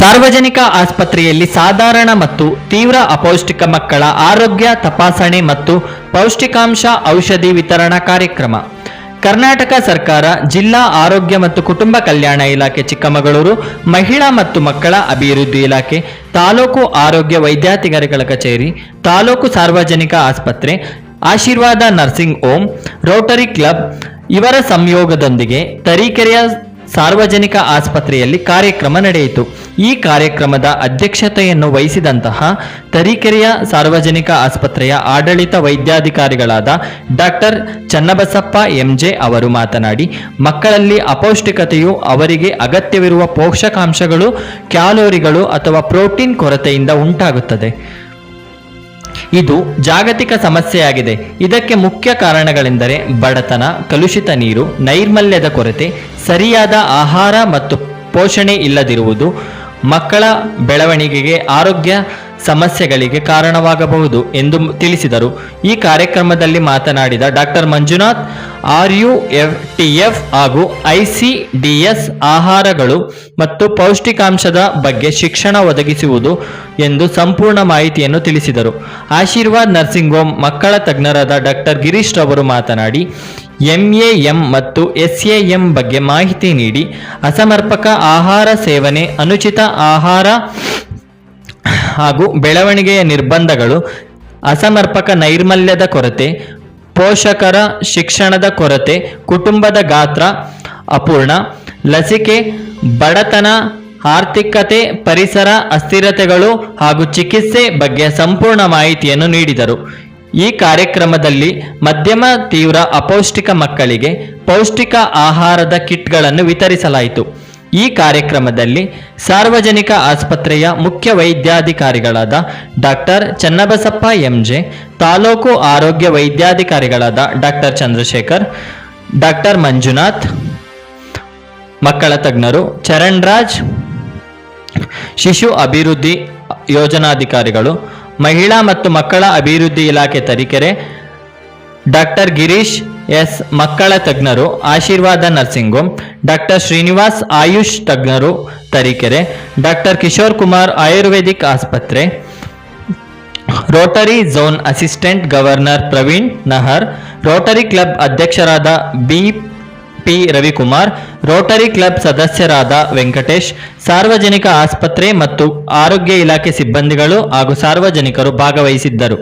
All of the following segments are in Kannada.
ಸಾರ್ವಜನಿಕ ಆಸ್ಪತ್ರೆಯಲ್ಲಿ ಸಾಧಾರಣ ಮತ್ತು ತೀವ್ರ ಅಪೌಷ್ಟಿಕ ಮಕ್ಕಳ ಆರೋಗ್ಯ ತಪಾಸಣೆ ಮತ್ತು ಪೌಷ್ಟಿಕಾಂಶ ಔಷಧಿ ವಿತರಣಾ ಕಾರ್ಯಕ್ರಮ. ಕರ್ನಾಟಕ ಸರ್ಕಾರ, ಜಿಲ್ಲಾ ಆರೋಗ್ಯ ಮತ್ತು ಕುಟುಂಬ ಕಲ್ಯಾಣ ಇಲಾಖೆ ಚಿಕ್ಕಮಗಳೂರು, ಮಹಿಳಾ ಮತ್ತು ಮಕ್ಕಳ ಅಭಿವೃದ್ಧಿ ಇಲಾಖೆ, ತಾಲೂಕು ಆರೋಗ್ಯ ವೈದ್ಯಾಧಿಕಾರಿಗಳ ಕಚೇರಿ, ತಾಲೂಕು ಸಾರ್ವಜನಿಕ ಆಸ್ಪತ್ರೆ, ಆಶೀರ್ವಾದ ನರ್ಸಿಂಗ್ ಹೋಮ್ ರೋಟರಿ ಕ್ಲಬ್ ಇವರ ಸಂಯೋಗದೊಂದಿಗೆ ತರೀಕೆರೆಯ ಸಾರ್ವಜನಿಕ ಆಸ್ಪತ್ರೆಯಲ್ಲಿ ಕಾರ್ಯಕ್ರಮ ನಡೆಯಿತು. ಈ ಕಾರ್ಯಕ್ರಮದ ಅಧ್ಯಕ್ಷತೆಯನ್ನು ವಹಿಸಿದಂತಹ ತರೀಕೆರೆಯ ಸಾರ್ವಜನಿಕ ಆಸ್ಪತ್ರೆಯ ಆಡಳಿತ ವೈದ್ಯಾಧಿಕಾರಿಗಳಾದ ಡಾಕ್ಟರ್ ಚನ್ನಬಸಪ್ಪ ಎಂಜೆ ಅವರು ಮಾತನಾಡಿ, ಮಕ್ಕಳಲ್ಲಿ ಅಪೌಷ್ಟಿಕತೆಯು ಅವರಿಗೆ ಅಗತ್ಯವಿರುವ ಪೋಷಕಾಂಶಗಳು, ಕ್ಯಾಲೋರಿಗಳು ಅಥವಾ ಪ್ರೋಟೀನ್ ಕೊರತೆಯಿಂದ ಉಂಟಾಗುತ್ತದೆ. ಇದು ಜಾಗತಿಕ ಸಮಸ್ಯೆಯಾಗಿದೆ. ಇದಕ್ಕೆ ಮುಖ್ಯ ಕಾರಣಗಳೆಂದರೆ ಬಡತನ, ಕಲುಷಿತ ನೀರು, ನೈರ್ಮಲ್ಯದ ಕೊರತೆ ಸರಿಯಾದ ಆಹಾರ ಮತ್ತು ಪೋಷಣೆ ಇಲ್ಲದಿರುವುದು ಮಕ್ಕಳ ಬೆಳವಣಿಗೆಗೆ ಆರೋಗ್ಯ ಸಮಸ್ಯೆಗಳಿಗೆ ಕಾರಣವಾಗಬಹುದು ಎಂದು ತಿಳಿಸಿದರು. ಈ ಕಾರ್ಯಕ್ರಮದಲ್ಲಿ ಮಾತನಾಡಿದ doctor Manjunath, R U F T F ಹಾಗೂ ಐಸಿಡಿಎಸ್ ಆಹಾರಗಳು ಮತ್ತು ಪೌಷ್ಟಿಕಾಂಶದ ಬಗ್ಗೆ ಶಿಕ್ಷಣ ಒದಗಿಸುವುದು ಎಂದು ಸಂಪೂರ್ಣ ಮಾಹಿತಿಯನ್ನು ತಿಳಿಸಿದರು. ಆಶೀರ್ವಾದ್ ನರ್ಸಿಂಗ್ ಹೋಮ್ ಮಕ್ಕಳ ತಜ್ಞರಾದ ಡಾಕ್ಟರ್ ಗಿರೀಶ್ ರವರು ಮಾತನಾಡಿ ಎಂಎಎಂ ಮತ್ತು ಎಸ್ಎಎಂ ಬಗ್ಗೆ ಮಾಹಿತಿ ನೀಡಿ ಅಸಮರ್ಪಕ ಆಹಾರ ಸೇವನೆ, ಅನುಚಿತ ಆಹಾರ ಹಾಗೂ ಬೆಳವಣಿಗೆಯ ನಿರ್ಬಂಧಗಳು, ಅಸಮರ್ಪಕ ನೈರ್ಮಲ್ಯದ ಕೊರತೆ, ಪೋಷಕರ ಶಿಕ್ಷಣದ ಕೊರತೆ, ಕುಟುಂಬದ ಗಾತ್ರ ಅಪೂರ್ಣ, ಲಸಿಕೆ, ಬಡತನ, ಆರ್ಥಿಕತೆ, ಪರಿಸರ ಅಸ್ಥಿರತೆಗಳು ಹಾಗೂ ಚಿಕಿತ್ಸೆ ಬಗ್ಗೆ ಸಂಪೂರ್ಣ ಮಾಹಿತಿಯನ್ನು ನೀಡಿದರು. ಈ ಕಾರ್ಯಕ್ರಮದಲ್ಲಿ ಮಧ್ಯಮ ತೀವ್ರ ಅಪೌಷ್ಟಿಕ ಮಕ್ಕಳಿಗೆ ಪೌಷ್ಟಿಕ ಆಹಾರದ ಕಿಟ್ಗಳನ್ನು ವಿತರಿಸಲಾಯಿತು. ಈ ಕಾರ್ಯಕ್ರಮದಲ್ಲಿ ಸಾರ್ವಜನಿಕ ಆಸ್ಪತ್ರೆಯ ಮುಖ್ಯ ವೈದ್ಯಾಧಿಕಾರಿಗಳಾದ ಡಾಕ್ಟರ್ ಚನ್ನಬಸಪ್ಪ ಎಂಜೆ, ತಾಲೂಕು ಆರೋಗ್ಯ ವೈದ್ಯಾಧಿಕಾರಿಗಳಾದ ಡಾಕ್ಟರ್ ಚಂದ್ರಶೇಖರ್, ಡಾಕ್ಟರ್ ಮಂಜುನಾಥ್, ಮಕ್ಕಳ ತಜ್ಞರು ಚರಣ್ ರಾಜ್ ಶಿಶು ಅಭಿವೃದ್ಧಿ ಯೋಜನಾಧಿಕಾರಿಗಳು ಮಹಿಳಾ ಮತ್ತು ಮಕ್ಕಳ ಅಭಿವೃದ್ಧಿ ಇಲಾಖೆ ತರೀಕೆರೆ, ಡಾಕ್ಟರ್ ಗಿರೀಶ್ ಎಸ್ ಮಕ್ಕಳ ತಜ್ಞರು, Ashirwad nursing home doctor Srinivas Ayush ತಜ್ಞರು ತರೀಕೆರೆ, ಡಾಕ್ಟರ್ ಕಿಶೋರ್ ಕುಮಾರ್ ಆಯುರ್ವೇದಿಕ್ ಆಸ್ಪತ್ರೆ, rotary zone assistant governor Praveen Nahar, rotary club ಅಧ್ಯಕ್ಷರಾದ B P Ravikumar, rotary club ಸದಸ್ಯರಾದ ವೆಂಕಟೇಶ್, ಸಾರ್ವಜನಿಕ ಆಸ್ಪತ್ರೆ ಮತ್ತು ಆರೋಗ್ಯ ಇಲಾಖೆ ಸಿಬ್ಬಂದಿಗಳು ಹಾಗೂ ಸಾರ್ವಜನಿಕರು ಭಾಗವಹಿಸಿದ್ದರು.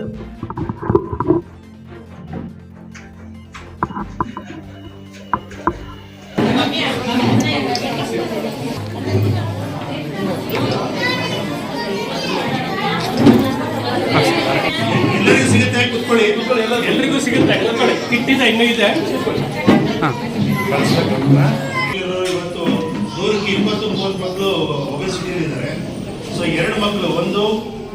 ಎಲ್ಲರಿಗೂ ಸಿಗುತ್ತೆ ಎಲ್ರಿಗೂ ಸಿಗುತ್ತೆ ಇನ್ನೂ ಇದೆ. ಇವತ್ತು ನೂರಕ್ಕೆ ಇಪ್ಪತ್ತು ಮೂವತ್ತು ಮಕ್ಕಳು ಒಬೆಸಿಟಿ ಇದ್ದಾರೆ ಸೊ ಎರಡು ಮಕ್ಕಳು, ಒಂದು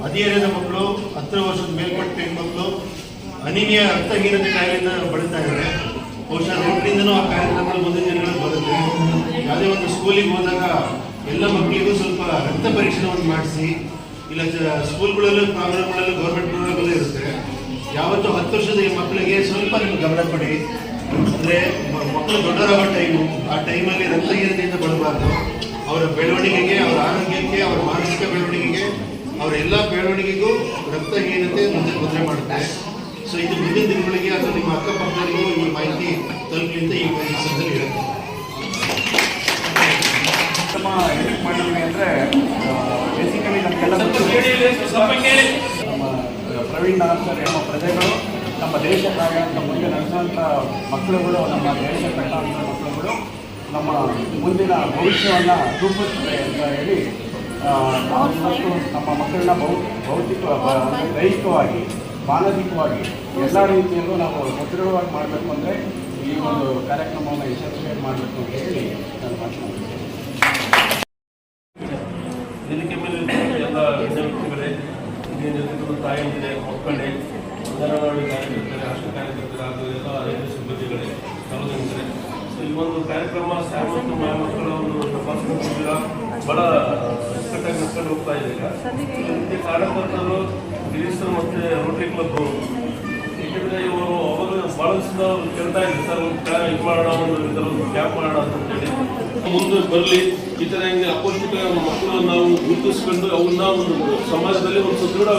ಹದಿಹರೆಯದ ಮಕ್ಕಳು ಹತ್ತು ವರ್ಷದ ಮೇಲ್ಪಟ್ಟ ಮಕ್ಕಳು ಅನಿಮಿಯ ರಕ್ತಹೀನತೆ ಕಾಯಿಲೆಯಿಂದ ಬಳಲ್ತಾ ಇದ್ದಾರೆ. ಬಹುಶಃ ರೋಟ್ನಿಂದನೂ ಆ ಕಾರ್ಯಕ್ರಮಗಳು ಮುಂದಿನ ದಿನಗಳಲ್ಲಿ ಬರುತ್ತೆ. ಯಾವುದೇ ಒಂದು ಸ್ಕೂಲಿಗೆ ಹೋದಾಗ ಎಲ್ಲ ಮಕ್ಕಳಿಗೂ ಸ್ವಲ್ಪ ರಕ್ತ ಪರೀಕ್ಷೆಯನ್ನು ಮಾಡಿಸಿ, ಇಲ್ಲ ಸ್ಕೂಲ್ಗಳಲ್ಲೂ ಪ್ರಾಬ್ಲಮ್ಗಳಲ್ಲೂ ಗೌರ್ಮೆಂಟ್ ಪ್ರೋಗ್ರಾಮಲ್ಲೂ ಇರುತ್ತೆ. ಯಾವತ್ತೂ ಹತ್ತು ವರ್ಷದ ಮಕ್ಕಳಿಗೆ ಸ್ವಲ್ಪ ನಿಮ್ಗೆ ಗಮನ ಕೊಡಿ. ಅಂದರೆ ಮಕ್ಕಳು ದೊಡ್ಡರಾಗೋ ಟೈಮು ಆ ಟೈಮಲ್ಲಿ ರಕ್ತಹೀನತೆಯಿಂದ ಬಳಬಾರ್ದು ಅವರ ಬೆಳವಣಿಗೆಗೆ ಅವರ ಆರೋಗ್ಯಕ್ಕೆ ಅವರ ಮಾನಸಿಕ ಬೆಳವಣಿಗೆಗೆ ಅವರ ಎಲ್ಲ ಬೆಳವಣಿಗೆಗೂ ರಕ್ತಹೀನತೆ ಮುಂದೆ ತೊಂದರೆ ಮಾಡುತ್ತೆ. ಸೊ ಇದು ಮುಂದಿನ ದಿನಗಳಿಗೆ ಅಥವಾ ನಿಮ್ಮ ಅಕ್ಕಪಕ್ಕದಲ್ಲಿಗೂ ಈ ಮಾಹಿತಿ ತಲುಪಲಿ ಅಂತ ಈ ಮಾಹಿತಿ ಸಂದರ್ಭದಲ್ಲಿ ಹೇಳುತ್ತೆ ಉತ್ತಮ ಎಡಿಟ್ ಮಾಡಿದ್ವಿ ಅಂದರೆ ಬೇಸಿಕಲಿ ನಮಗೆಲ್ಲ ನಮ್ಮ ಪ್ರವೀಣ್ ನಾಥ್ ಸರ್ ಎಂಬ ಪ್ರಜೆಗಳು ನಮ್ಮ ದೇಶಕ್ಕಾಗಿ ಅಂತ ಮುಂದೆ ನಡೆಸುವಂಥ ಮಕ್ಕಳುಗಳು ನಮ್ಮ ದೇಶ ಕಟ್ಟುವಂಥ ಮಕ್ಕಳುಗಳು ನಮ್ಮ ಮುಂದಿನ ಭವಿಷ್ಯವನ್ನು ರೂಪಿಸ್ತದೆ ಅಂತ ಹೇಳಿ ನಾವು ನಮ್ಮ ಮಕ್ಕಳನ್ನ ಭೌ ಭೌತಿಕ ದೈಹಿಕವಾಗಿ, ಮಾನಸಿಕವಾಗಿ ಎಲ್ಲ ರೀತಿಯಲ್ಲೂ ನಾವು ಸದೃಢವಾಗಿ ಮಾಡಬೇಕು ಅಂದರೆ ಈ ಒಂದು ಕಾರ್ಯಕ್ರಮವನ್ನು ಯಶಸ್ವಿಯಾಗಿ ಮಾಡಬೇಕು ಅಂತ ಹೇಳಿ ನಾನು ಮಾತನಾಡ್ತೀನಿ ಇದಕ್ಕೆ ಮೇಲೆ ಎಲ್ಲ ತಾಯಂದಿರೆ ಮಕ್ಕಳೇ ಅಂಗನವಾಡಿ ಕಾರ್ಯಕರ್ತರೆ ಆಶಾ ಕಾರ್ಯಕರ್ತರೆ ಹಾಗೂ ಎಲ್ಲ ಆರೋಗ್ಯ ಸಿಬ್ಬಂದಿಗಳೇ. ಸಾರ್ವಜನಿಕರೇ ಸೊ ಈ ಒಂದು ಕಾರ್ಯಕ್ರಮ ಸಾರ್ವಜನಿಕ ಮಕ್ಕಳ ಒಂದು ತಪಾಸಣೆ ಶಿಬಿರ ಬಹಳ ಕಟ್ಟಾಗಿ ನಡ್ಕೊಂಡು ಹೋಗ್ತಾ ಇದೆ ಕಾರ್ಯಕರ್ತರು ಗಿರೀಶ್ ಮತ್ತು ರೋಟರಿ ಕ್ಲಬ್ ಏಕೆಂದರೆ ಇವರು ಅವರು ಭಾಳ ಕೇಳ್ತಾ ಇದ್ರು, ಸರ್, ಒಂದು ಇದು ಮಾಡೋಣ, ಒಂದು ಕ್ಯಾಂಪ್ ಮಾಡೋಣ ಅಂತ ಹೇಳಿ ಮುಂದೆ ಬರಲಿ, ಈ ಥರ ಹಿಂಗೆ ಅಪೌಷ್ಟಿಕ ಮಕ್ಕಳನ್ನು ನಾವು ಗುರುತಿಸ್ಕೊಂಡು ಅವನ್ನ ಒಂದು ಸಮಾಜದಲ್ಲಿ ಒಂದು ಸುದೃಢ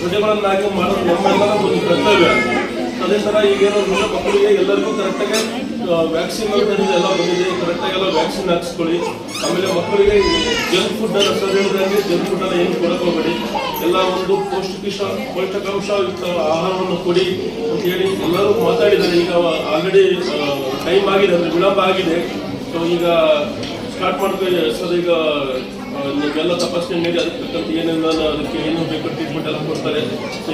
ಪ್ರಜೆಗಳನ್ನಾಗಿ ಮಾಡೋದು ನಮ್ಮೆಲ್ಲರ ಒಂದು ಕರ್ತವ್ಯ. ಅದೇ ಥರ ಈಗೇನೋ ಮಕ್ಕಳಿಗೆ ಎಲ್ಲರಿಗೂ ಕರೆಕ್ಟಾಗಿ ವ್ಯಾಕ್ಸಿನ್ ಎಲ್ಲ ಬಂದಿದೆ. ಕರೆಕ್ಟಾಗಿ ಎಲ್ಲ ವ್ಯಾಕ್ಸಿನ್ ಹಾಕ್ಸ್ಕೊಳ್ಳಿ. ಆಮೇಲೆ ಮಕ್ಕಳಿಗೆ ಜಂಕ್ ಫುಡ್ ಅನ್ನ ಸರ್ ಹೇಳಿದಂಗೆ ಜಂಕ್ ಫುಡ್ ಅನ್ನ ಏನು ಕೊಡಕ್ಕೆ ಹೋಗಬೇಡಿ. ಎಲ್ಲ ಒಂದು ಪೌಷ್ಟಿಕ ಪೌಷ್ಟಿಕಾಂಶಯುಕ್ತ ಆಹಾರವನ್ನು ಕೊಡಿ ಅಂತ ಹೇಳಿ ಎಲ್ಲರೂ ಮಾತಾಡಿದ್ದಾರೆ. ಈಗ ಆಲ್ರೆಡಿ ಟೈಮ್ ಆಗಿದೆ, ಅಂದರೆ ವಿಳಂಬ ಆಗಿದೆ. ಸೊ ಈಗ ಸ್ಟಾರ್ಟ್ ಮಾಡ್ತೀವಿ ಸರ್ ಈಗ ನಿಮಗೆಲ್ಲ ನೀವೆಲ್ಲ ತಪಾಸಣೆ ಮೇಲೆ ಅದಕ್ಕೆ ತಕ್ಕಂತೆ ಏನೇನು ಅದಕ್ಕೆ ಏನು ಬೇಕು ಟ್ರೀಟ್ಮೆಂಟ್ ಎಲ್ಲ ಕೊಡ್ತಾರೆ.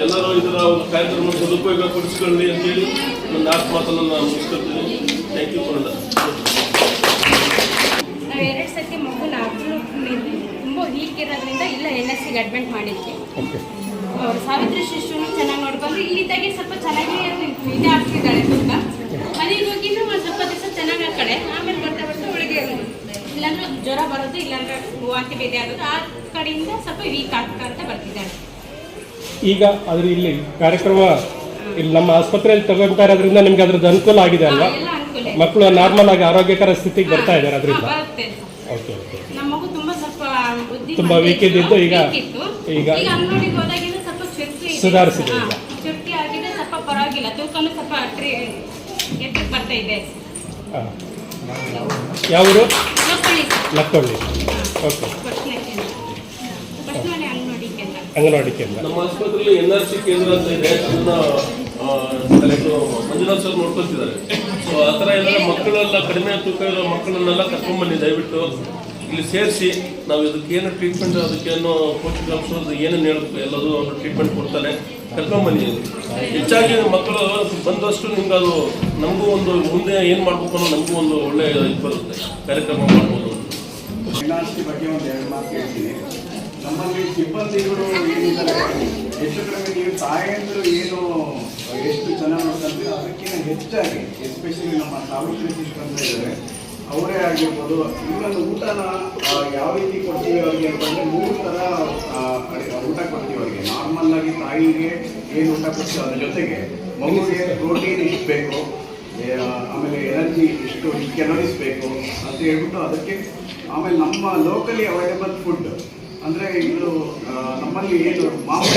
ಎಲ್ಲರೂ ಇದರ ಒಂದು ಕಾರ್ಯಕ್ರಮ ಸದುಪಯೋಗ ಪಡಿಸ್ಕೊಳ್ಳಿ ಅಂತೇಳಿ ಒಂದು ನಾಲ್ಕು ಮಾತನ್ನು ನಾನು ಮುಗಿಸ್ಕೊಳ್ತೀನಿ. ಥ್ಯಾಂಕ್ ಯು ಕೊಡೋಣ ಎರಡು ಸತಿ ತುಂಬ ವೀಕ್ ಇರೋದ್ರಿಂದ ಇಲ್ಲ ಎನ್ ಎಸ್ ಸಿಗೆ ಅಡ್ಮಿಟ್ ಮಾಡಿದ್ವಿ. ಸಾವಿತ್ರಿ ಶಿಶುನು ಚೆನ್ನಾಗಿ ನೋಡ್ಕೊಂಡು ಇಲ್ಲಿದ್ದಾಗೆ ಸ್ವಲ್ಪ ಚೆನ್ನಾಗಿ ಇದೇ ಆಗ್ತಿದ್ದಾಳೆ ತುಂಬ ಮನೆಗೆ ಹೋಗಿ ಒಂದು ಸ್ವಲ್ಪ ದಿವಸ ಚೆನ್ನಾಗಿ ಆ ಕಡೆ ಆಮೇಲೆ ಬರ್ತಾ ಬರ್ತಾ ಒಳಗೆ ಇಲ್ಲಾಂದ್ರೆ ಜ್ವರ ಬರೋದು ಇಲ್ಲಾಂದ್ರೆ ವಾಂತಿ ಭೇದಿ ಆಗೋದು ಆ ಕಡೆಯಿಂದ ಸ್ವಲ್ಪ ವೀಕ್ ಆಗ್ತಾ ಅಂತ ಬರ್ತಿದ್ದಾರೆ. ಈಗ ಅದ್ರ ಇಲ್ಲಿ ಕಾರ್ಯಕ್ರಮ ಇಲ್ಲಿ ನಮ್ಮ ಆಸ್ಪತ್ರೆಯಲ್ಲಿ ತಗೊಂತಾ ಇರೋದ್ರಿಂದ ನಿಮ್ಗೆ ಅದ್ರದ್ದು ಅನುಕೂಲ ಆಗಿದೆ ಅಲ್ವಾ. ಮಕ್ಕಳು ನಾರ್ಮಲ್ ಆಗಿ ಆರೋಗ್ಯಕರ ಸ್ಥಿತಿಗೆ ಬರ್ತಾ ಇದ್ದಾರೆ ಅದರಿಂದ. ಓಕೆ ಓಕೆ ತುಂಬಾ weak ಇದ್ದಿದ್ದು ಈಗ-. ಈಗ- ಸುಧಾರಿಸಿದೆ ಈಗ. ಯಾವರು? ಲಕ್ಕಳ್ಳಿ ಓಕೆ ಅಂಗನವಾಡಿ ಕೇಂದ್ರ. ನಮ್ಮ ಆಸ್ಪತ್ರೆಯಲ್ಲಿ ಎನ್ ಆರ್ ಸಿ ಕೇಂದ್ರ ಅಂತ ಇದೆ. ಅದನ್ನ ಮಂಜುನಾಥ್ ಸರ್ ನೋಡ್ಕೊತಿದ್ದಾರೆ ಸೊ ಆ ಥರ ಎಲ್ಲ ಮಕ್ಕಳೆಲ್ಲ ಕಡಿಮೆ ತೂಕ ಇರೋ ಮಕ್ಕಳನ್ನೆಲ್ಲ ಕರ್ಕೊಂಡ್ಬನ್ನಿ ದಯವಿಟ್ಟು ಇಲ್ಲಿ ಸೇರಿಸಿ. ನಾವು ಇದಕ್ಕೇನು ಏನು ಟ್ರೀಟ್ಮೆಂಟ್ ಅದಕ್ಕೇನು ಪೋಷಕಾಂಶ ಏನೇನು ಹೇಳಬೇಕು ಎಲ್ಲರೂ ಅವರು ಟ್ರೀಟ್ಮೆಂಟ್ ಕೊಡ್ತಾರೆ. ಕರ್ಕೊಂಡ್ಬನ್ನಿ ಹೆಚ್ಚಾಗಿ ಮಕ್ಕಳು ಬಂದಷ್ಟು ನಿಮ್ಗೆ ಅದು ನಮಗೂ ಒಂದು ಮುಂದೆ ಏನು ಮಾಡಬೇಕು ಅನ್ನೋ ನಮಗೂ ಒಂದು ಒಳ್ಳೆಯ ಇದು ಬರುತ್ತೆ. ಕಾರ್ಯಕ್ರಮ ಮಾಡ್ಬೋದು. ಎನ್ಆರ್ಸಿ ಬಗ್ಗೆ ಒಂದು ಎರಡು ಮಾತು ಹೇಳ್ತೀನಿ. ನಮ್ಮಲ್ಲಿ ಸಿಬ್ಬಂದಿಗಳು ಏನಿದ್ದಾರೆ ಹೆಚ್ಚು ಕಡಿಮೆ ನೀವು ತಾಯಂದಿರು ಏನು ಎಷ್ಟು ಚೆನ್ನಾಗಿ ನೋಡ್ತಾರೆ ಅದಕ್ಕಿಂತ ಹೆಚ್ಚಾಗಿ ಎಸ್ಪೆಷಲಿ ನಮ್ಮ ಸಾವಿತ್ರಿ ಸಿಬ್ಬಂದಿ ಇದ್ದಾರೆ ಅವರೇ ಆಗಿರ್ಬೋದು ಇನ್ನೊಂದು ಊಟನ ಯಾವ ರೀತಿ ಕೊಡ್ತೀವಿ ಅವ್ರಿಗೆ ಅಂತಂದ್ರೆ ಮೂರು ಥರ ಊಟ ಕೊಡ್ತೀವಿ ಅವ್ರಿಗೆ. ನಾರ್ಮಲ್ ಆಗಿ ತಾಯಿಗೆ ಏನು ಊಟ ಕೊಡ್ತೀವಿ ಅದ್ರ ಜೊತೆಗೆ ಮಗುವಿಗೆ ಪ್ರೋಟೀನ್ ಇಷ್ಟು ಬೇಕು ಆಮೇಲೆ ಎನರ್ಜಿ ಇಷ್ಟು ಕೆಲೋರೀಸ್ ಬೇಕು ಅಂತ ಹೇಳ್ಬಿಟ್ಟು ಅದಕ್ಕೆ ಆಮೇಲೆ ನಮ್ಮ ಲೋಕಲಿ ಅವೈಲೇಬಲ್ ಫುಡ್ ಅಂದರೆ ಇದು ನಮ್ಮಲ್ಲಿ ಏನು ಮಾಮೂಲಿ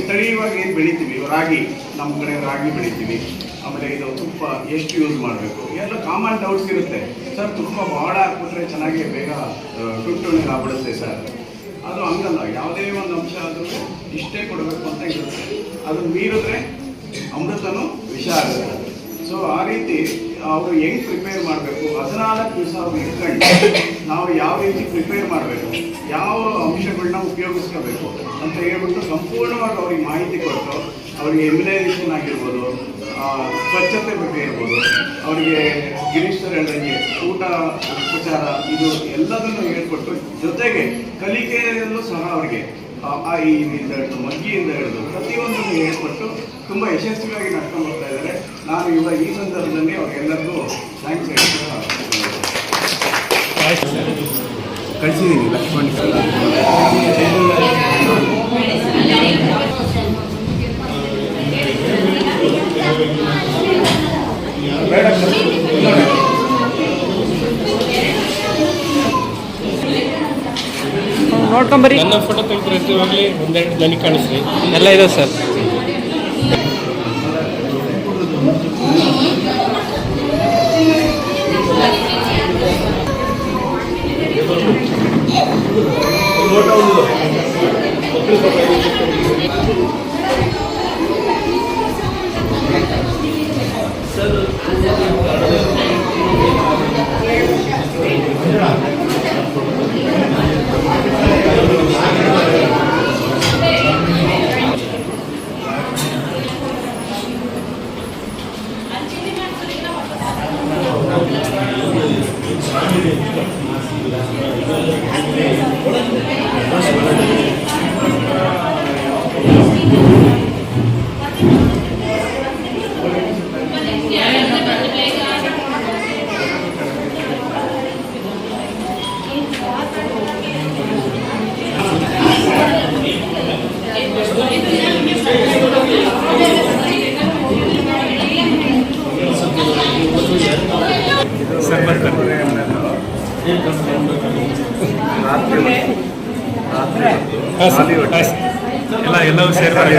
ಸ್ಥಳೀಯವಾಗಿ ಏನು ಬೆಳಿತೀವಿ? ರಾಗಿ ನಮ್ಮ ಕಡೆ ರಾಗಿ ಬೆಳಿತೀವಿ. ಆಮೇಲೆ ಇದು ತುಪ್ಪ, ಎಷ್ಟು ಯೂಸ್ ಮಾಡಬೇಕು? ಎಲ್ಲ ಕಾಮನ್ ಡೌಟ್ಸ್ ಇರುತ್ತೆ. ಸರ್ ತುಪ್ಪ ಭಾಳ ಹಾಕ್ಬಿಟ್ರೆ ಚೆನ್ನಾಗಿ ಬೇಗ ಟುಟ್ಟುಣಿಗೆ ಆಗ್ಬಿಡುತ್ತೆ ಸರ್ ಅದು ಹಂಗಲ್ಲ. ಯಾವುದೇ ಒಂದು ಅಂಶ ಆದರೂ ಇಷ್ಟೇ ಕೊಡಬೇಕು ಅಂತ ಇರುತ್ತೆ. ಅದು ಮೀರಿದ್ರೆ ಅಮೃತನೂ ವಿಷ ಆಗುತ್ತೆ. ಸೊ ಆ ರೀತಿ ಅವರು ಹೆಂಗ್ ಪ್ರಿಪೇರ್ ಮಾಡಬೇಕು? ಹದಿನಾಲ್ಕು ದಿವಸ ಅವ್ರು ಇಟ್ಕೊಂಡು ನಾವು ಯಾವ ರೀತಿ ಪ್ರಿಪೇರ್ ಮಾಡಬೇಕು? ಯಾವ ಅಂಶಗಳನ್ನ ಉಪಯೋಗಿಸ್ಕೋಬೇಕು? ಅಂತ ಹೇಳ್ಬಿಟ್ಟು ಸಂಪೂರ್ಣವಾಗಿ ಅವ್ರಿಗೆ ಮಾಹಿತಿ ಕೊಟ್ಟು ಅವರಿಗೆ ಎಮ್ಯುನೈಸೇಷನ್ ಆಗಿರ್ಬೋದು ಸ್ವಚ್ಛತೆ ಬಗ್ಗೆ ಇರ್ಬೋದು ಅವರಿಗೆ ಗಿರೀಶ್ ಸರ್ ಹೇಳ್ದಂಗೆ ಊಟ ಉಪಚಾರ ಇದು ಎಲ್ಲದನ್ನು ಹೇಳ್ಕೊಟ್ಟು ಜೊತೆಗೆ ಕಲಿಕೆಯಲ್ಲೂ ಸಹ ಅವರಿಗೆ ಆ ಈ ಇಂದ ಹಿಡಿದು ಮಗ್ಗಿಯಿಂದ ಹಿಡಿದು ಪ್ರತಿಯೊಂದನ್ನು ಹೇಳ್ಕೊಟ್ಟು ತುಂಬ ಯಶಸ್ವಿಯಾಗಿ ನಡ್ಕೊಂಡು ಹೋಗ್ತಾ ಇದ್ದಾರೆ. ನಾನು ಇವಾಗ ಈ ಸಂದರ್ಭದಲ್ಲಿ ಅವರಿಗೆಲ್ಲರಿಗೂ ಥ್ಯಾಂಕ್ಸ್ ಹೇಳ್ತೀನಿ ಕಳಿಸಿದ್ದೀನಿ ಲಕ್ಷ್ಮಣ್ ನೋಡ್ಕೊಂಬರಿ ನನ್ನ ಫೋಟೋ ತೆಗೆದ್ರೆ ಆಗಲಿ ಒಂದೆರಡು ನನಗೆ ಕಾಣಿಸ್ರಿ ಎಲ್ಲ ಇದೆ ಸರ್. ಎಲ್ಲವೂ ಸೇರ್ತಾರೆ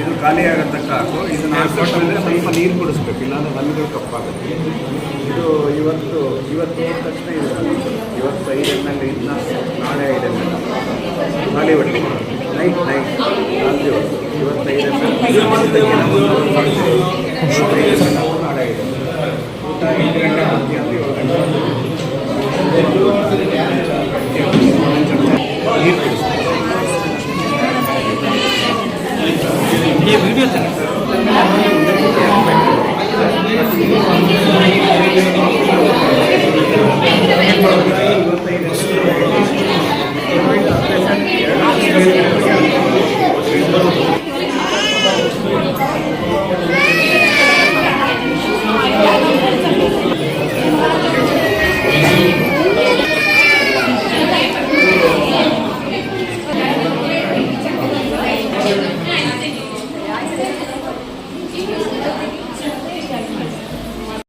ಇದು. ಖಾಲಿ ಆಗತಕ್ಕ ಹಾಕು ಇದನ್ನ ಹಾಕ್ಬಿಟ್ಮೇಲೆ ಸ್ವಲ್ಪ ನೀರು ಕುಡಿಸ್ಬೇಕು ಇಲ್ಲಾಂದ್ರೆ ಹಲ್ಲುಗಳು ಕಪ್ಪಾಗುತ್ತೆ. ಇದು ಇವತ್ತು ಇವತ್ತು ಹೋದ ತಕ್ಷಣ ಇದು. ಇವತ್ತು ಐದು ಎಂ ಎಲ್ ಇನ್ನ ನಾಳೆ ಐದು ಎಂ ಎಲ್ ಖಾಲಿ ಹೊಟ್ಟೆ. Night night. ರಾತ್ರಿ ಇವತ್ತೈದು ಇವತ್ತು ಐದು ಎಂ ಎಲ್ ನಾಳೆ ಐದು ಊಟ ಎಂಟು ಗಂಟೆ ಮಧ್ಯಾಹ್ನ ಅಂದ್ರೆ ಏಳು ಗಂಟೆ